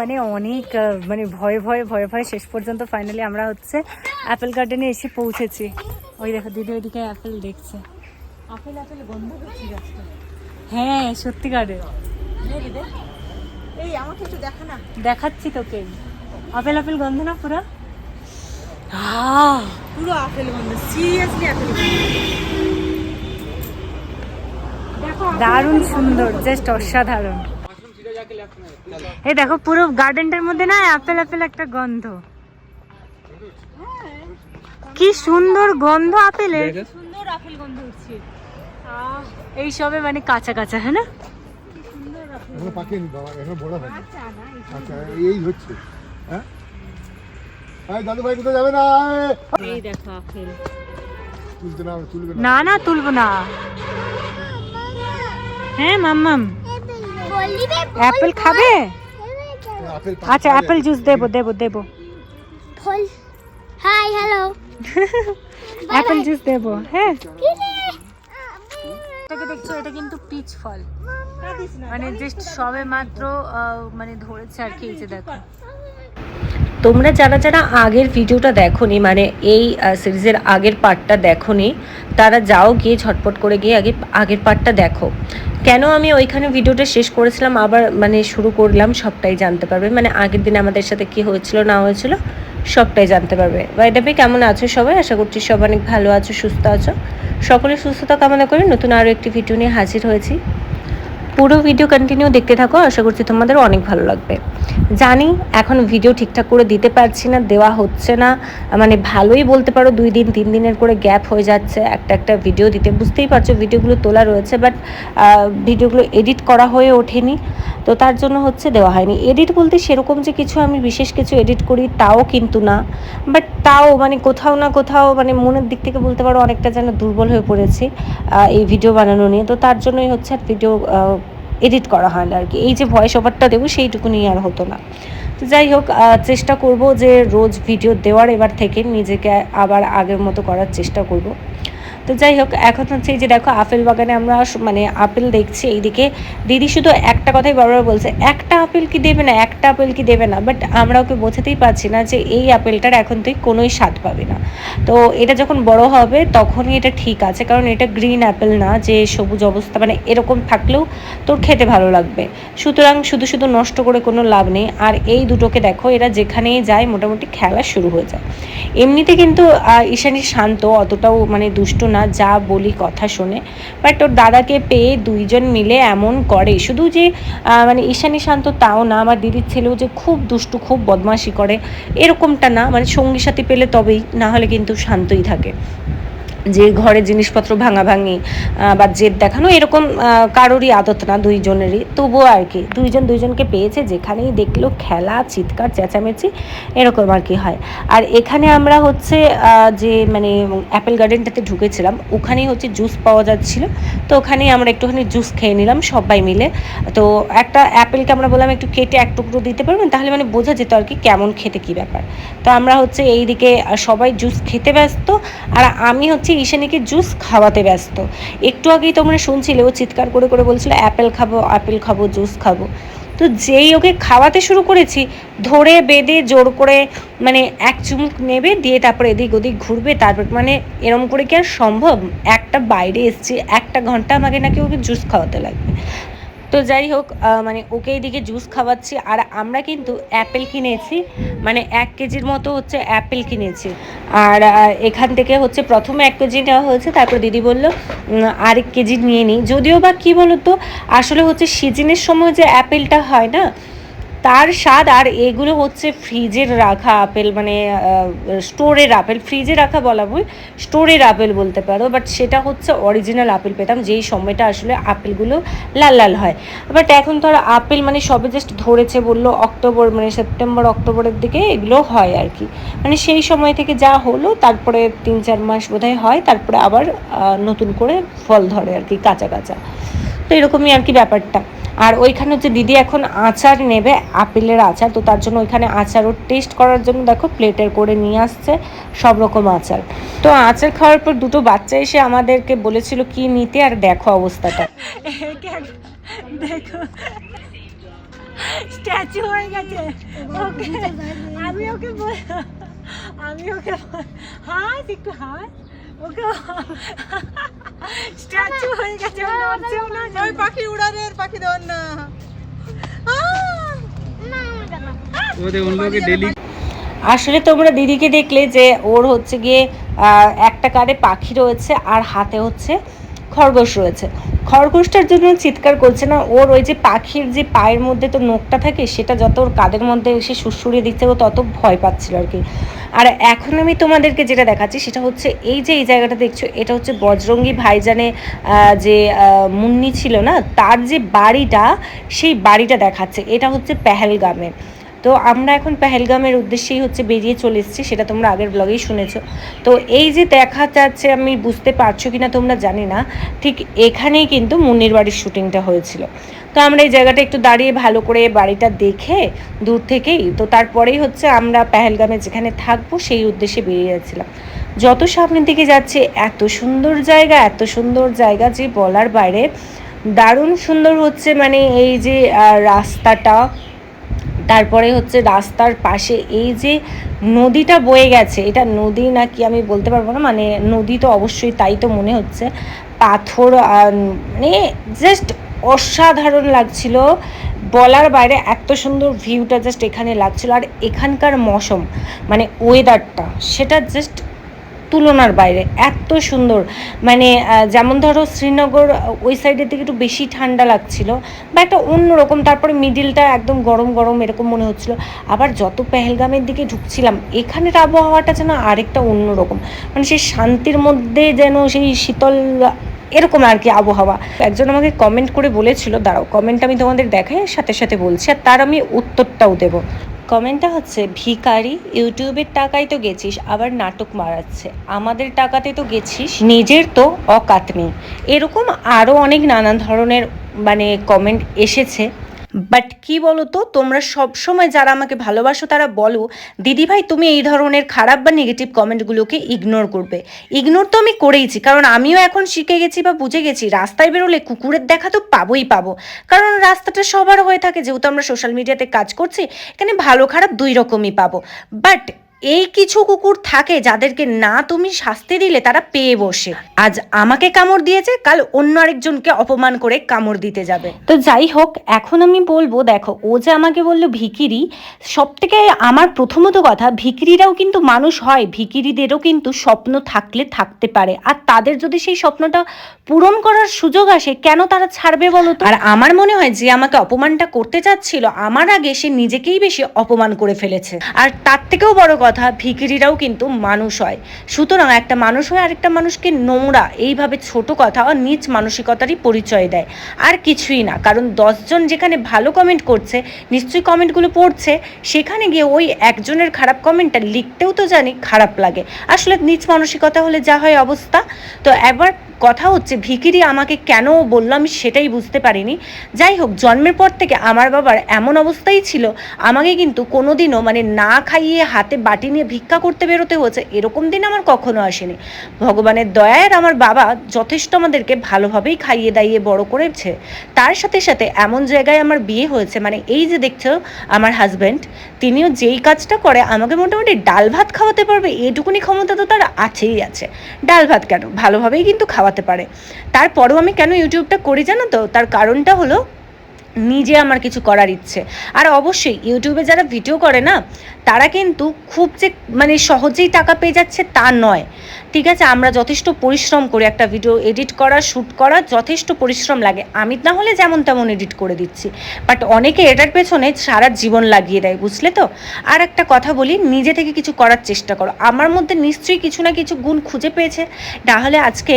মানে অনেক মানে ভয়ে ভয়ে ভয়ে ভয়ে শেষ পর্যন্ত ফাইনালি আমরা হচ্ছে অ্যাপেল গার্ডেনে এসে পৌঁছেছি। ওই দেখো দিদি ওইদিকে অ্যাপেল দেখছে। আপেল আপেল গন্ধ করছি গাছটা হ্যাঁ সত্যিকারের এই আমাকে একটু দেখা না। দেখাচ্ছি তোকে। আপেল আপেল গন্ধ না পুরো? পুরো আপেল গন্ধ সিরিয়াসলি আপেল দারুণ সুন্দর জাস্ট অসাধারণ। এই দেখো পুরো গার্ডেনটার মধ্যে না আপেল আপেল একটা গন্ধ। কি সুন্দর গন্ধ আপেলের সুন্দর আপেল গন্ধ উঠছে এই সবে মানে কাঁচা কাঁচা হ্যাঁ না? পাকেনি বাবা এখনও বড় হয়নি আচ্ছা এই হচ্ছে। হ্যাঁ? দাদু ভাই কোথায় যাবে না? এই! এই দেখো আপেল তুলতে না তুলবে না। না না তুলবো না। হ্যাঁ মাম্মাম। অ্যাপেল খাবে? আচ্ছা অ্যাপেল জুস দেবো দেবো দেবো। ফল হাই হ্যালো। অ্যাপেল জুস দেবো হ্যাঁ। এটাকে দেখছ? এটা কিন্তু পিচ ফল। মানে জাস্ট সবে মাত্র মানে ধরেছে আর খেয়েছে এই যে দেখো। তোমরা যারা যারা আগের ভিডিওটা দেখোনি মানে এই সিরিজের আগের পার্টটা দেখোনি, তারা যাও গিয়ে ঝটপট করে গিয়ে আগে, আগের পার্টটা দেখো। কেন আমি ওইখানে ভিডিওটা শেষ করেছিলাম, আবার মানে শুরু করলাম, সবটাই জানতে পারবে। মানে আগের দিন আমাদের সাথে কি হয়েছিল, না হয়েছিল, সবটাই জানতে পারবে। বাইদাবি কেমন আছো সবাই? আশা করছি সব অনেক ভালো আছো, সুস্থ আছো। সকলের সুস্থতা কামনা করে নতুন আরও একটি ভিডিও নিয়ে হাজির হয়েছি। পুরো ভিডিও কন্টিনিউ দেখতে থাকো, আশা করছি তোমাদের অনেক ভালো লাগবে। জানি এখন ভিডিও ঠিকঠাক করে দিতে পারছি না, দেওয়া হচ্ছে না। মানে ভালোই বলতে পারো, দুই দিন, তিন দিনের করে গ্যাপ হয়ে যাচ্ছে, একটা একটা ভিডিও দিতে। বুঝতেই পারছ ভিডিওগুলো তোলা রয়েছে বাট ভিডিওগুলো এডিট করা হয়ে ওঠেনি। তো তার জন্য হচ্ছে দেওয়া হয়নি। এডিট বলতে সেরকম যে কিছু আমি বিশেষ কিছু এডিট করি, তাও কিন্তু না। বাট তাও মানে কোথাও না কোথাও মানে মনের দিক থেকে বলতে পারো, অনেকটা যেন দুর্বল হয়ে পড়েছি এই ভিডিও বানানো নিয়ে। তো তার জন্যই হচ্ছে আর ভিডিও এডিট করা হয় না আর কি। এই যে ভয়েস ওভারটা দেবো সেইটুকুনি আর হতো না। তো যাই হোক চেষ্টা করব যে রোজ ভিডিও দেওয়ার এবার থেকে নিজেকে আবার আগের মতো করার চেষ্টা করব। তো যাই হোক, এখন হচ্ছে এই যে দেখো, আপেল বাগানে আমরা মানে আপেল দেখছি এইদিকে। দিদি শুধু একটা কথাই বারবার বলছে, একটা আপেল কি দেবে না? একটা আপেল কি দেবে না? বাট আমরা ওকে বোঝাতেই পারছি না যে এই আপেলটার এখন তুই কোনোই স্বাদ পাবি না। তো এটা যখন বড় হবে, তখনই এটা ঠিক আছে, কারণ এটা গ্রিন অ্যাপেল না, যে সবুজ অবস্থা মানে এরকম থাকলেও তোর খেতে ভালো লাগবে। সুতরাং শুধু শুধু নষ্ট করে কোনো লাভ নেই। আর এই দুটোকে দেখো, এরা যেখানেই যায়, মোটামুটি খেলা শুরু হয়ে যায়। এমনিতে কিন্তু ঈশানী শান্ত, অতটাও মানে দুষ্ট না, যা বলি কথা শোনে। বাট ওর দাদাকে পেয়ে দুইজন মিলে এমন করে। শুধু যে মানে ঈশানী শান্ত তাও না, আমার দিদির ছেলেও যে খুব দুষ্টু, খুব বদমাশি করে, এরকমটা না। মানে সঙ্গী সাথী পেলে তবেই, না হলে কিন্তু শান্তই থাকে। যে ঘরে জিনিসপত্র ভাঙাভাঙি বা জেদ দেখানো, এরকম কারোরই আদত না দুইজনেরই। তবুও আর কি, দুইজন দুইজনকে পেয়েছে, যেখানেই দেখল খেলা, চিৎকার, চেঁচামেচি, এরকম আর কি হয়। আর এখানে আমরা হচ্ছে যে মানে অ্যাপেল গার্ডেনটাতে ঢুকেছিলাম, ওখানেই হচ্ছে জুস পাওয়া যাচ্ছিল। তো ওখানেই আমরা একটুখানি জুস খেয়ে নিলাম সবাই মিলে। তো একটা অ্যাপেলকে আমরা বললাম, একটু কেটে এক টুকরো দিতে পারবেন? তাহলে মানে বোঝা যেত আর কি কেমন খেতে কী ব্যাপার। তো আমরা হচ্ছে এইদিকে সবাই জুস খেতে ব্যস্ত। আর আমি হচ্ছে ঈশানীকে জুস খাওয়াতে ব্যস্ত। একটু আগেই তোমরা শুনছিলে, ও চিৎকার করে করে বলছিল, অ্যাপেল খাব অ্যাপেল খাব, জুস খাব। তো যেই ওকে খাওয়াতে শুরু করেছি, ধরে বেঁধে জোর করে মানে এক চুমুক নেবে, দিয়ে তারপরে এদিক ওদিক ঘুরবে, তারপর মানে এরম করে কি আর সম্ভব? একটা বাইরে এসছি, একটা ঘণ্টা আমাকে নাকি ওকে জুস খাওয়াতে লাগবে। তো যাই হোক মানে ওকে এদিকে জুস খাওয়াচ্ছি। আর আমরা কিন্তু অ্যাপেল কিনেছি মানে এক কেজির মতো হচ্ছে অ্যাপেল কিনেছি। আর এখান থেকে হচ্ছে প্রথমে এক কেজি নেওয়া হয়েছে, তারপর দিদি বলল আরেক কেজি নিয়ে নিই। যদিও বা কী বলতো, আসলে হচ্ছে সিজনের সময় যে অ্যাপেলটা হয় না তার স্বাদ আর এগুলো হচ্ছে ফ্রিজের রাখা আপেল মানে স্টোরের আপেল, ফ্রিজে রাখা বলা বই স্টোরের আপেল বলতে পারো বাট সেটা হচ্ছে অরিজিনাল আপেল পেতাম, যেই সময়টা আসলে আপেলগুলো লাল লাল হয়। বাট এখন আর আপেল মানে সবে জাস্ট ধরেছে, বলল অক্টোবর মানে সেপ্টেম্বর, অক্টোবরের দিকে এগুলো হয় আর কি। মানে সেই সময় থেকে যা হলো, তারপরে তিন চার মাস বোধহয় হয়, তারপরে আবার নতুন করে ফল ধরে আর কি, কাঁচা কাঁচা। তো এরকমই আর কি ব্যাপারটা। আর ওইখানে যে দিদি এখন আচার নেবে, আপেলের আচার, তো তার জন্য ওইখানে আচারও টেস্ট করার জন্য দেখো প্লেটের করে নিয়ে আসছে সব রকম আচার। তো আচার খাওয়ার পর দুটো বাচ্চা এসে আমাদেরকে বলেছিল কি নিতে আর দেখো অবস্থাটা। দেখো স্ট্যাচু হয়ে গেছে। ওকে, আমি ওকে আমি ওকে হাস একটু হাস ওকে স্ট্যাচু হয়ে গেছে নড়ছেও না ওই পাখি উড়ারে আর পাখি দেওয়ার না। আসলে তোমরা দিদিকে দেখলে যে ওর হচ্ছে গিয়ে আহ, একটা কারে পাখি রয়েছে আর হাতে হচ্ছে খরগোশ রয়েছে। খরগোশটার জন্য চিৎকার করছে না। ওর ওই যে পাখির যে পায়ের মধ্যে তো নোখটা থাকে, সেটা যত ওর কাদের মধ্যে এসে সুরসুরিয়ে দিচ্ছে, ও তত ভয় পাচ্ছিল আর কি। আর এখন আমি তোমাদেরকে যেটা দেখাচ্ছি, সেটা হচ্ছে এই যে, এই জায়গাটা দেখছ, এটা হচ্ছে বজরঙ্গি ভাইজানে যে মুন্নি ছিল না, তার যে বাড়িটা, সেই বাড়িটা দেখাচ্ছে। এটা হচ্ছে পেহেলগামে। তো আমরা এখন পেহেলগামের উদ্দেশ্যেই হচ্ছে বেরিয়ে চলে এসেছি, সেটা তোমরা আগের ব্লগেই শুনেছো। তো এই যে দেখা যাচ্ছে, আমি বুঝতে পারছ কিনা তোমরা জানি না, ঠিক এখানেই কিন্তু মুন্নির বাড়ির শুটিংটা হয়েছিল। তো আমরা এই জায়গাটা একটু দাঁড়িয়ে ভালো করে বাড়িটা দেখে দূর থেকেই, তো তারপরেই হচ্ছে আমরা পেহেলগামে যেখানে থাকব, সেই উদ্দেশ্যে বেরিয়ে যাচ্ছিলাম। যত সামনের দিকে যাচ্ছে, এত সুন্দর জায়গা, এত সুন্দর জায়গা যে বলার বাইরে, দারুণ সুন্দর হচ্ছে মানে এই যে রাস্তাটা তারপরে হচ্ছে রাস্তার পাশে এই যে নদীটা বয়ে গেছে, এটা নদী না কি আমি বলতে পারব না মানে নদী তো অবশ্যই তাই তো মনে হচ্ছে, পাথর মানে জাস্ট অসাধারণ লাগছিল। বলার বাইরে এত সুন্দর ভিউটা জাস্ট এখানে লাগছিল, আর এখানকার মৌসুম মানে ওয়েদারটা সেটা জাস্ট তুলনার বাইরে, এত সুন্দর। মানে যেমন ধরো শ্রীনগর ওই সাইডের দিকে একটু বেশি ঠান্ডা লাগছিল, বা একটা অন্যরকম তারপরে মিডিলটা একদম গরম গরম এরকম মনে হচ্ছিল। আবার যত পেহেলগামের দিকে ঢুকছিলাম, এখানের আবহাওয়াটা যেন আরেকটা অন্যরকম মানে সেই শান্তির মধ্যে যেন সেই শীতল, এরকম আর কি আবহাওয়া। একজন আমাকে কমেন্ট করে বলেছিল, দাঁড়াও কমেন্ট আমি তোমাদের দেখাই, সাথে সাথে বলছি, আর তার আমি উত্তরটাও দেবো। কমেন্টটা হচ্ছে ভিকারি ইউটিউবের টাকায় তো গেছিস, আবার নাটক মারাচ্ছে। আমাদের টাকাতে তো গেছিস, নিজের তো অকাত নেই এরকম আরও অনেক নানান ধরনের মানে কমেন্ট এসেছে। বাট কি বলো তো তোমরা সব সময় যারা আমাকে ভালোবাসো তারা বলো দিদি ভাই তুমি এই ধরনের খারাপ বা নেগেটিভ কমেন্টগুলোকে ইগনোর করবে। ইগনোর তো আমি করেইছি, কারণ আমিও এখন শিখে গেছি বা বুঝে গেছি, রাস্তায় বেরোলে কুকুরের দেখা তো পাবোই পাবো। কারণ রাস্তাটা সবার হয়ে থাকে, যেহেতু আমরা সোশ্যাল মিডিয়াতে কাজ করছি, এখানে ভালো খারাপ দুই রকমই পাবো। বাট এই কিছু কুকুর থাকে যাদেরকে না তুমি শাস্তি দিলে তারা পেয়ে বসে। আজ আমাকে কামড় দিয়েছে কাল অন্য আরেকজনকে অপমান করে কামড় দিতে যাবে। তো যাই হোক এখন আমি বলব দেখো ও যে আমাকে বলল ভিকিরি সব থেকে আমার প্রথমত কথা ভিকিরিরাও কিন্তু মানুষ হয় ভিকিরিদেরও কিন্তু স্বপ্ন থাকলে থাকতে পারে। আর তাদের যদি সেই স্বপ্নটা পূরণ করার সুযোগ আসে কেন তারা ছাড়বে বলো তো? আর আমার মনে হয় যে আমাকে অপমানটা করতে চাচ্ছিল আমার আগে সে নিজেকেই বেশি অপমান করে ফেলেছে। আর তার থেকেও বড় কথা ভিকিরিরাও কিন্তু মানুষ হয়। সুতরাং একটা মানুষ হয় আরেকটা মানুষকে নোংরা, এইভাবে ছোট কথা আর নিচ মানসিকতারই পরিচয় দেয়। আর কিছুই না, কারণ দশজন যেখানে ভালো কমেন্ট করছে, নিশ্চয়ই কমেন্টগুলো পড়ছে, সেখানে গিয়ে ওই একজনের খারাপ কমেন্টটা লিখতেও তো জানি খারাপ লাগে। আসলে নিচ মানসিকতা হলে যা হয় অবস্থা। তো এবার কথা হচ্ছে, ভিকিরি আমাকে কেন বলল আমি সেটাই বুঝতে পারিনি। যাই হোক, জন্মের পর থেকে আমার বাবার এমন অবস্থাই ছিল, আমাকে কিন্তু কোনোদিনও মানে না খাইয়ে হাতে বাটি নিয়ে ভিক্ষা করতে বেরোতে হয়েছে, এরকম দিন আমার কখনো আসেনি। ভগবানের দয়ায় আমার বাবা যথেষ্ট আমাদেরকে ভালোভাবেই খাইয়ে দাইয়ে বড় করেছে। তার সাথে সাথে এমন জায়গায় আমার বিয়ে হয়েছে মানে এই যে দেখছ আমার হাজব্যান্ড তিনিও যেই কাজটা করে, আমাকে মোটামুটি ডাল ভাত খাওয়াতে পারবে, এটুকুনি ক্ষমতা তো তার আছেই আছে। ডাল ভাত কেন? ভালোভাবেই কিন্তু খাওয়াতে পারে। তারপরেও আমি কেন ইউটিউবটা করি জানো তো? তার কারণটা হলো নিজে আমার কিছু করার ইচ্ছে। আর অবশ্যই ইউটিউবে যারা ভিডিও করে না, তারা কিন্তু খুব যে মানে সহজেই টাকা পেয়ে যাচ্ছে তা নয়। ঠিক আছে, আমরা যথেষ্ট পরিশ্রম করি একটা ভিডিও এডিট করা শ্যুট করা, যথেষ্ট পরিশ্রম লাগে। আমি না হলে যেমন তেমন এডিট করে দিচ্ছি। বাট অনেকে এটার পেছনে সারা জীবন লাগিয়ে দেয়, বুঝলে তো? আর একটা কথা বলি, নিজে থেকে কিছু করার চেষ্টা করো। আমার মধ্যে নিশ্চয়ই কিছু না কিছু গুণ খুঁজে পেয়েছে। নাহলে আজকে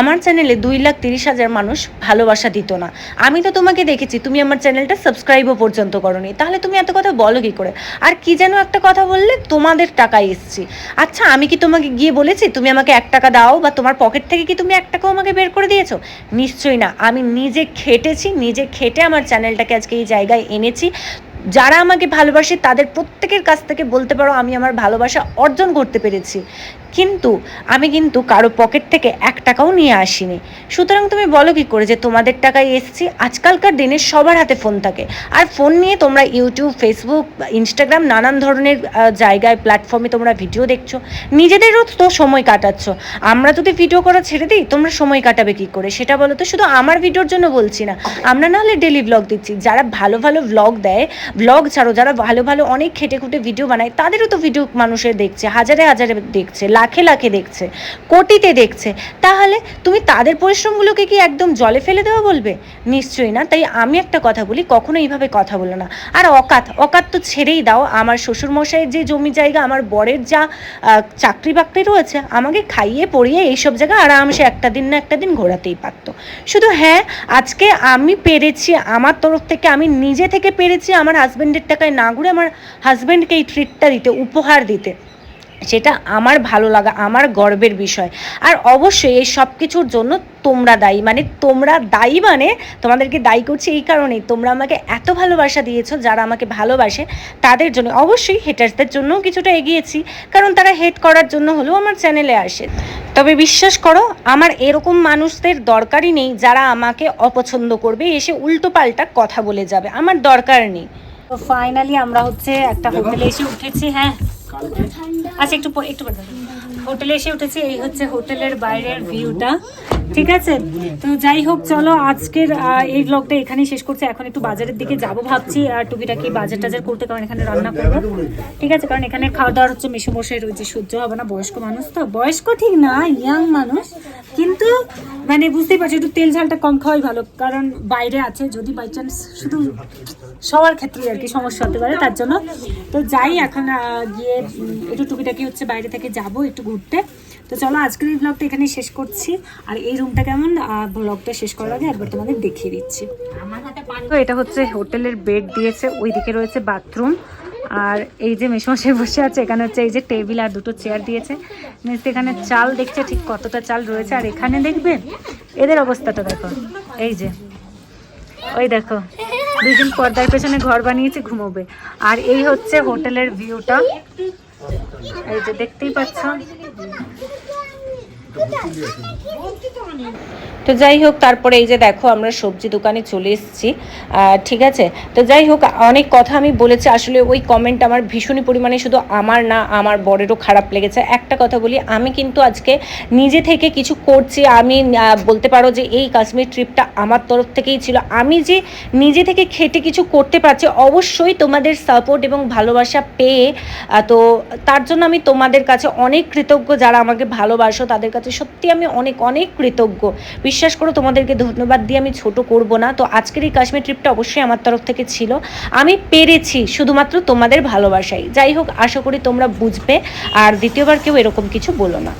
আমার চ্যানেলে দুই লাখ তিরিশ হাজার মানুষ ভালোবাসা দিত না। আমি তো তোমাকে দেখেছি, তুমি আমার চ্যানেলটা সাবস্ক্রাইবও পর্যন্ত করনি। তাহলে তুমি এত কথা বলো কি করে? আর কি যেন একটা কথা বললে তোমাদের টাকায় এসছি। আচ্ছা আমি কি তোমাকে গিয়ে বলেছি, তুমি আমাকে এক টাকা দাও বা তোমার পকেট থেকে কি তুমি এক টাকাও আমাকে বের করে দিয়েছ? নিশ্চয়ই না। আমি নিজে খেটেছি, নিজে খেটে আমার চ্যানেলটাকে আজকে এই জায়গায় এনেছি। যারা আমাকে ভালোবাসে, তাদের প্রত্যেকের কাছ থেকে বলতে পারো, আমি আমার ভালোবাসা অর্জন করতে পেরেছি। কিন্তু আমি কিন্তু কারও পকেট থেকে এক টাকাও নিয়ে আসিনি। সুতরাং তুমি বলো কি করে যে তোমাদের টাকায় এসেছি, আজকালকার দিনে সবার হাতে ফোন থাকে। আর ফোন নিয়ে তোমরা ইউটিউব, ফেসবুক, ইনস্টাগ্রাম নানান ধরনের জায়গায় প্ল্যাটফর্মে তোমরা ভিডিও দেখছ। নিজেদেরও তো সময় কাটাচ্ছ। আমরা যদি ভিডিও করা ছেড়ে দিই, তোমরা সময় কাটাবে কি করে? সেটা বলো তো, শুধু আমার ভিডিওর জন্য বলছি না। আমরা নাহলে ডেলি ব্লগ দিচ্ছি। যারা ভালো ভালো ব্লগ দেয় ব্লগ ছাড়ো, যারা ভালো ভালো অনেক খেটে খুঁটে ভিডিও বানায়, তাদেরও তো ভিডিও মানুষের দেখছে, হাজারে হাজারে দেখছে লাখে লাখে দেখছে, কোটিতে দেখছে। তাহলে তুমি তাদের পরিশ্রমগুলোকে কি একদম জলে ফেলে দেওয়া বলবে? নিশ্চয়ই না, তাই আমি একটা কথা বলি, কখনো এইভাবে কথা বলো না। আর অকাত অকাত তো ছেড়েই দাও, আমার শ্বশুরমশাইয়ের যে জমি জায়গা, আমার বরের যা চাকরি বাকরি রয়েছে, আমাকে খাইয়ে পড়িয়ে এইসব জায়গায় আরামসে একটা দিন না একটা দিন ঘোরাতেই পারতো। শুধু হ্যাঁ আজকে আমি পেরেছি, আমার তরফ থেকে আমি নিজে থেকে পেরেছি আমার হাজব্যান্ডের টাকায় না ঘুরে আমার হাজব্যান্ডকে এই ট্রিটটা দিতে, উপহার দিতে। সেটা আমার ভালো লাগা, আমার গর্বের বিষয়। আর অবশ্যই এই সব কিছুর জন্য তোমরা দায়ী। মানে তোমরা দায়ী মানে তোমাদেরকে দায়ী করছি এই কারণেই। তোমরা আমাকে এত ভালোবাসা দিয়েছ, যারা আমাকে ভালোবাসে, তাদের জন্য। অবশ্যই হেটার্সদের জন্যও কিছুটা এগিয়েছি, কারণ তারা হেট করার জন্য হলেও আমার চ্যানেলে আসে। তবে বিশ্বাস করো, আমার এরকম মানুষদের দরকারই নেই যারা আমাকে অপছন্দ করবে, এসে উল্টো পাল্টা কথা বলে যাবে। আমার দরকার নেই। তো ফাইনালি আমরা হচ্ছে একটা হোটেলে এসে উঠেছি হ্যাঁ। আচ্ছা একটু একটু হোটেলে এসে উঠেছি এই হচ্ছে হোটেলের বাইরের ভিউটা ঠিক আছে? তো যাই হোক, চলো আজকের এই ব্লগটা এখানেই শেষ করছি। এখন একটু বাজারের দিকে যাব ভাবছি, আর টুকিটাকি বাজার টাজার করতে কারণ এখানে রান্না করব। ঠিক আছে, কারণ এখানে খাওয়া দাওয়ার হচ্ছে মেশো বসে রয়েছে সহ্য হবে না, বয়স্ক মানুষ তো। বয়স্ক ঠিক না ইয়াং মানুষ। কিন্তু মানে বুঝতেই পারছি, একটু তেল ঝালটা কম খাওয়াই ভালো। কারণ বাইরে আছে, যদি বাই চান্স শুধু সবার ক্ষেত্রে আর কি সমস্যা হতে পারে, তার জন্য। তো যাই, এখন গিয়ে একটু টুকিটাকি হচ্ছে বাইরে থেকে যাব একটু ঘুরতে। তো চলো, আজকের এই ব্লগটা এখানে শেষ করছি। আর এই রুমটা কেমন? ব্লগটা শেষ করার আগে একবার তোমাদের দেখিয়ে দিচ্ছি। তো এটা হচ্ছে হোটেলের বেড দিয়েছে, ওইদিকে রয়েছে বাথরুম আর এই যে মেশমশাই বসে আছে, এখানে হচ্ছে এই যে টেবিল আর দুটো চেয়ার দিয়েছে। নিচে এখানে চাল দেখছে ঠিক কতটা চাল রয়েছে। আর এখানে দেখবে, এদের অবস্থাটা দেখো। এই যে, ওই দেখো, দুইজন পর্দার পেছনে ঘর বানিয়েছে, ঘুমোবে। আর এই হচ্ছে হোটেলের ভিউটা এই যে দেখতেই পাচ্ছ। তো যাই হোক, তারপরে এই যে দেখো, আমরা সবজি দোকানে চলে এসেছি। ঠিক আছে? তো যাই হোক, অনেক কথা আমি বলেছি। আসলে ওই কমেন্ট আমার ভীষণই পরিমাণে শুধু আমার না, আমার বরেরও খারাপ লেগেছে। একটা কথা বলি, আমি কিন্তু আজকে নিজে থেকে কিছু করছি। আমি বলতে পারো যে এই কাশ্মীর ট্রিপটা আমার তরফ থেকেই ছিল। আমি যে নিজে থেকে খেটে কিছু করতে পারছি, অবশ্যই তোমাদের সাপোর্ট এবং ভালোবাসা পেয়ে তো তার জন্য আমি তোমাদের কাছে অনেক কৃতজ্ঞ। যারা আমাকে ভালোবাসো, তাদের কাছে সত্যি আমি অনেক অনেক কৃতজ্ঞ। বিশ্বাস করো, তোমাদেরকে ধন্যবাদ দিয়ে আমি ছোট করব না। তো আজকের এই কাশ্মীর ট্রিপটা অবশ্যই আমার তরফ থেকে ছিল। আমি পেরেছি শুধুমাত্র তোমাদের ভালোবাসাই। যাই হোক, আশা করি তোমরা বুঝবে। আর দ্বিতীয়বার কেউ এরকম কিছু বলো না।